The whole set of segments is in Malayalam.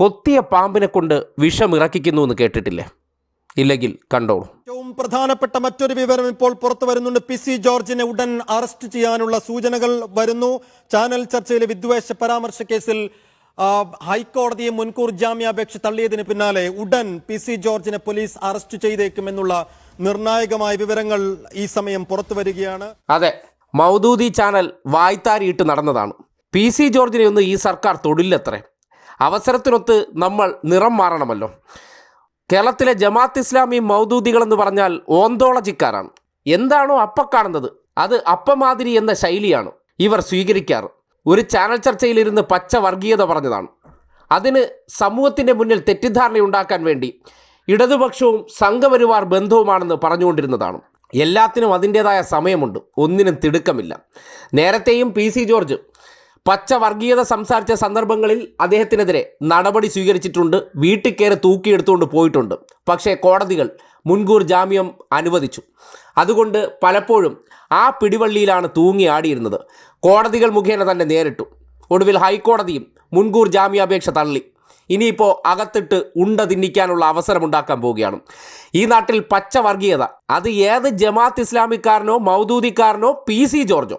കൊത്തിയ പാമ്പിനെ കൊണ്ട് വിഷം ഇറക്കിക്കുന്നു എന്ന് കേട്ടിട്ടില്ലേ? ഇല്ലെങ്കിൽ കണ്ടോളൂ. ഏറ്റവും പ്രധാനപ്പെട്ട മറ്റൊരു വിവരം ഇപ്പോൾ പുറത്തു വരുന്നുണ്ട്. പി സി ജോർജിനെ ഉടൻ അറസ്റ്റ് ചെയ്യാനുള്ള സൂചനകൾ വരുന്നു. ചാനൽ ചർച്ചയിലെ വിദ്വേഷ പരാമർശ കേസിൽ ഹൈക്കോടതിയെ മുൻകൂർ ജാമ്യാപേക്ഷ തള്ളിയതിന് പിന്നാലെ ഉടൻ പി സി ജോർജിനെ പോലീസ് അറസ്റ്റ് ചെയ്തേക്കുമെന്നുള്ള നിർണായകമായ വിവരങ്ങൾ ഈ സമയം പുറത്തു വരികയാണ്. അതെ മൗദൂദി ചാനൽ വായ്ത്താരിയിട്ട് നടന്നതാണ്. പി സി ജോർജിനെ ഒന്ന് ഈ സർക്കാർ തൊടില്ലത്രേ. അവസരത്തിനൊത്ത് നമ്മൾ നിറം മാറണമല്ലോ. കേരളത്തിലെ ജമാഅത്ത് ഇസ്ലാമി മൗദൂദികളെന്ന് പറഞ്ഞാൽ ഓന്തോളജിക്കാരാണ്. എന്താണോ അപ്പ കാണുന്നത് അത് അപ്പമാതിരി എന്ന ശൈലിയാണ് ഇവർ സ്വീകരിക്കാറ്. ഒരു ചാനൽ ചർച്ചയിലിരുന്ന് പച്ച വർഗീയത പറഞ്ഞതാണ്. അതിന് സമൂഹത്തിന്റെ മുന്നിൽ തെറ്റിദ്ധാരണ ഉണ്ടാക്കാൻ വേണ്ടി ഇടതുപക്ഷവും സംഘപരിവാർ ബന്ധവുമാണെന്ന് പറഞ്ഞുകൊണ്ടിരുന്നതാണ്. എല്ലാത്തിനും അതിന്റേതായ സമയമുണ്ട് ഒന്നിനും തിടുക്കമില്ല. നേരത്തെയും പി സി ജോർജ് പച്ച വർഗീയത സംസാരിച്ച സന്ദർഭങ്ങളിൽ അദ്ദേഹത്തിനെതിരെ നടപടി സ്വീകരിച്ചിട്ടുണ്ട്. വീട്ടിൽ കയറി തൂക്കിയെടുത്തുകൊണ്ട് പോയിട്ടുണ്ട്. പക്ഷേ കോടതികൾ മുൻകൂർ ജാമ്യം അനുവദിച്ചു. അതുകൊണ്ട് പലപ്പോഴും ആ പിടിവള്ളിയിലാണ് തൂങ്ങി ആടിയിരുന്നത്. കോടതികൾ മുഖേന തന്നെ നേരിട്ടു. ഒടുവിൽ ഹൈക്കോടതിയും മുൻകൂർ ജാമ്യാപേക്ഷ തള്ളി. ഇനിയിപ്പോൾ അകത്തിട്ട് ഉണ്ട തിന്നിക്കാനുള്ള അവസരമുണ്ടാക്കാൻ പോവുകയാണ്. ഈ നാട്ടിൽ പച്ച വർഗീയത. അത് ഏത് ജമാഅത്ത് ഇസ്ലാമിക്കാരനോ മൗദൂദിക്കാരനോ പി സി ജോർജോ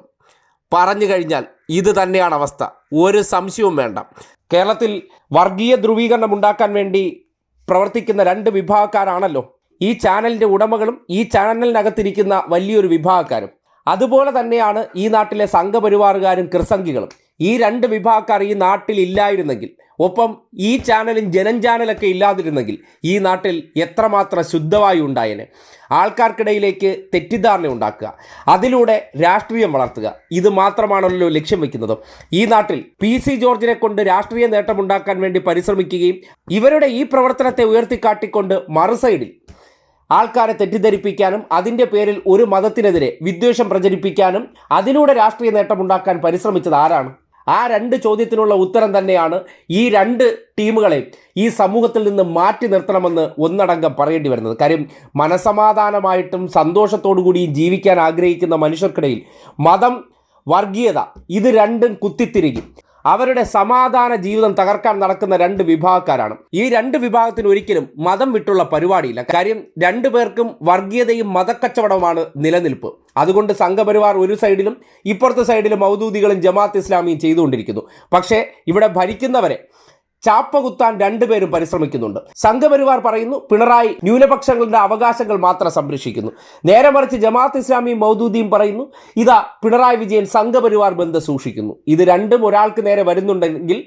പറഞ്ഞു കഴിഞ്ഞാൽ ഇത് തന്നെയാണ് അവസ്ഥ. ഒരു സംശയവും വേണ്ട. കേരളത്തിൽ വർഗീയ ധ്രുവീകരണം ഉണ്ടാക്കാൻ വേണ്ടി പ്രവർത്തിക്കുന്ന രണ്ട് വിഭാഗക്കാരാണല്ലോ. ഈ ചാനലിന്റെ ഉടമകളും ഈ ചാനലിനകത്തിരിക്കുന്ന വലിയൊരു വിഭാഗക്കാരും. അതുപോലെ തന്നെയാണ് ഈ നാട്ടിലെ സംഘപരിവാറുകാരും കൃസംഗികളും. ഈ രണ്ട് വിഭാഗക്കാർ ഈ നാട്ടിൽ ഇല്ലായിരുന്നെങ്കിൽ ഒപ്പം ഈ ചാനലും ജനം ചാനലൊക്കെ ഇല്ലാതിരുന്നെങ്കിൽ ഈ നാട്ടിൽ എത്രമാത്രം ശുദ്ധവായു ഉണ്ടായേനെ? ആൾക്കാർക്കിടയിലേക്ക് തെറ്റിദ്ധാരണ ഉണ്ടാക്കുക അതിലൂടെ രാഷ്ട്രീയം വളർത്തുക ഇത് മാത്രമാണല്ലോ ലക്ഷ്യം വെക്കുന്നത്. ഈ നാട്ടിൽ പി സി ജോർജിനെ കൊണ്ട് രാഷ്ട്രീയ നേട്ടമുണ്ടാക്കാൻ വേണ്ടി പരിശ്രമിക്കുകയും ഇവരുടെ ഈ പ്രവർത്തനത്തെ ഉയർത്തിക്കാട്ടിക്കൊണ്ട് മറുസൈഡിൽ ആൾക്കാരെ തെറ്റിദ്ധരിപ്പിക്കാനും അതിന്റെ പേരിൽ ഒരു മതത്തിനെതിരെ വിദ്വേഷം പ്രചരിപ്പിക്കാനും അതിലൂടെ രാഷ്ട്രീയ നേട്ടമുണ്ടാക്കാൻ പരിശ്രമിച്ചത് ആരാണ്? ആ രണ്ട് ചോദ്യത്തിനുള്ള ഉത്തരം തന്നെയാണ് ഈ രണ്ട് ടീമുകളെ ഈ സമൂഹത്തിൽ നിന്ന് മാറ്റി നിർത്തണമെന്ന് ഒന്നടങ്കം പറയേണ്ടി വരുന്നത്. കാര്യം മനസമാധാനമായിട്ടും സന്തോഷത്തോടു കൂടിയും ജീവിക്കാൻ ആഗ്രഹിക്കുന്ന മനുഷ്യർക്കിടയിൽ മതം വർഗീയത ഇത് രണ്ടും കുത്തിത്തിരികി അവരുടെ സമാധാന ജീവിതം തകർക്കാൻ നടക്കുന്ന രണ്ട് വിഭാഗക്കാരാണ്. ഈ രണ്ട് വിഭാഗത്തിന് ഒരിക്കലും മതം വിട്ടുള്ള പരിപാടിയില്ല. കാര്യം രണ്ടു പേർക്കും വർഗീയതയും മതക്കച്ചവടവുമാണ് നിലനിൽപ്പ്. അതുകൊണ്ട് സംഘപരിവാർ ഒരു സൈഡിലും ഇപ്പുറത്തെ സൈഡിലും മൗദൂദികളും ജമാഅത്ത് ഇസ്ലാമിയും ചെയ്തുകൊണ്ടിരിക്കുന്നു. പക്ഷേ ഇവിടെ ഭരിക്കുന്നവരെ ചാപ്പ കുത്താൻ രണ്ടുപേരും പരിശ്രമിക്കുന്നുണ്ട്. സംഘപരിവാർ പറയുന്നു പിണറായി ന്യൂനപക്ഷങ്ങളുടെ അവകാശങ്ങൾ മാത്രം സംരക്ഷിക്കുന്നു. നേരെ മറിച്ച് ജമാഅത്ത് ഇസ്ലാമിയും മൗദൂദിയും പറയുന്നു ഇതാ പിണറായി വിജയൻ സംഘപരിവാർ ബന്ധം സൂക്ഷിക്കുന്നു. ഇത് രണ്ടും ഒരാൾക്ക് നേരെ വരുന്നുണ്ടെങ്കിൽ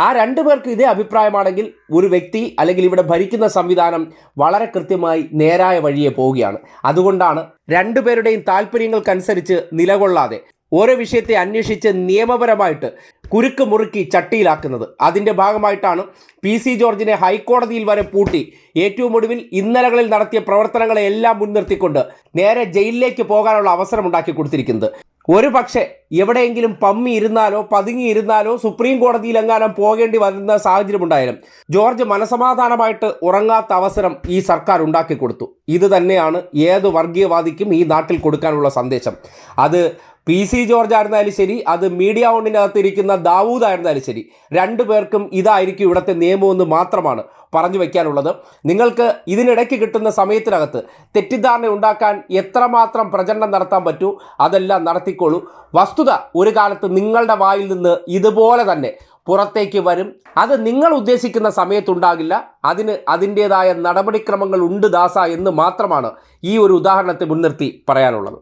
ആ രണ്ടു പേർക്ക് ഇതേ അഭിപ്രായമാണെങ്കിൽ ഒരു വ്യക്തി അല്ലെങ്കിൽ ഇവിടെ ഭരിക്കുന്ന സംവിധാനം വളരെ കൃത്യമായി നേരായ വഴിയെ പോവുകയാണ്. അതുകൊണ്ടാണ് രണ്ടുപേരുടെയും താല്പര്യങ്ങൾക്കനുസരിച്ച് നിലകൊള്ളാതെ ഓരോ വിഷയത്തെ അന്വേഷിച്ച് നിയമപരമായിട്ട് കുരുക്ക് മുറുക്കി ചട്ടിയിലാക്കുന്നത്. അതിന്റെ ഭാഗമായിട്ടാണ് പി സി ജോർജിനെ ഹൈക്കോടതിയിൽ വരെ പൂട്ടി. ഏറ്റവും ഒടുവിൽ ഇന്നലകളിൽ നടത്തിയ പ്രവർത്തനങ്ങളെ എല്ലാം മുൻനിർത്തിക്കൊണ്ട് നേരെ ജയിലിലേക്ക് പോകാനുള്ള അവസരം ഉണ്ടാക്കി കൊടുത്തിരിക്കുന്നത്. ഒരു പക്ഷേ എവിടെയെങ്കിലും പമ്മി ഇരുന്നാലോ പതുങ്ങി ഇരുന്നാലോ സുപ്രീം കോടതിയിൽ എങ്ങാനും പോകേണ്ടി വരുന്ന സാഹചര്യം ഉണ്ടായാലും ജോർജ് മനസമാധാനമായിട്ട് ഉറങ്ങാത്ത അവസരം ഈ സർക്കാർ ഉണ്ടാക്കി കൊടുത്തു. ഇത് തന്നെയാണ് ഏത് വർഗീയവാദിക്കും ഈ നാട്ടിൽ കൊടുക്കാനുള്ള സന്ദേശം. അത് പി സി ജോർജ് ആയിരുന്നാലും ശരി അത് മീഡിയ ഓണിനകത്ത് ഇരിക്കുന്ന ദാവൂദ് ആയിരുന്നാലും ശരി. രണ്ടു പേർക്കും ഇതായിരിക്കും ഇവിടുത്തെ നിയമമെന്ന് മാത്രമാണ് പറഞ്ഞു വയ്ക്കാനുള്ളത്. നിങ്ങൾക്ക് ഇതിനിടയ്ക്ക് കിട്ടുന്ന സമയത്തിനകത്ത് തെറ്റിദ്ധാരണ ഉണ്ടാക്കാൻ എത്രമാത്രം പ്രചരണം നടത്താൻ പറ്റൂ അതെല്ലാം നടത്തിക്കോളൂ. വസ്തുത ഒരു കാലത്ത് നിങ്ങളുടെ വായിൽ നിന്ന് ഇതുപോലെ തന്നെ പുറത്തേക്ക് വരും. അത് നിങ്ങൾ ഉദ്ദേശിക്കുന്ന സമയത്തുണ്ടാകില്ല. അതിന് അതിന്റേതായ നടപടിക്രമങ്ങൾ ഉണ്ട് ദാസ എന്ന് മാത്രമാണ് ഈ ഒരു ഉദാഹരണത്തെ മുൻനിർത്തി പറയാനുള്ളത്.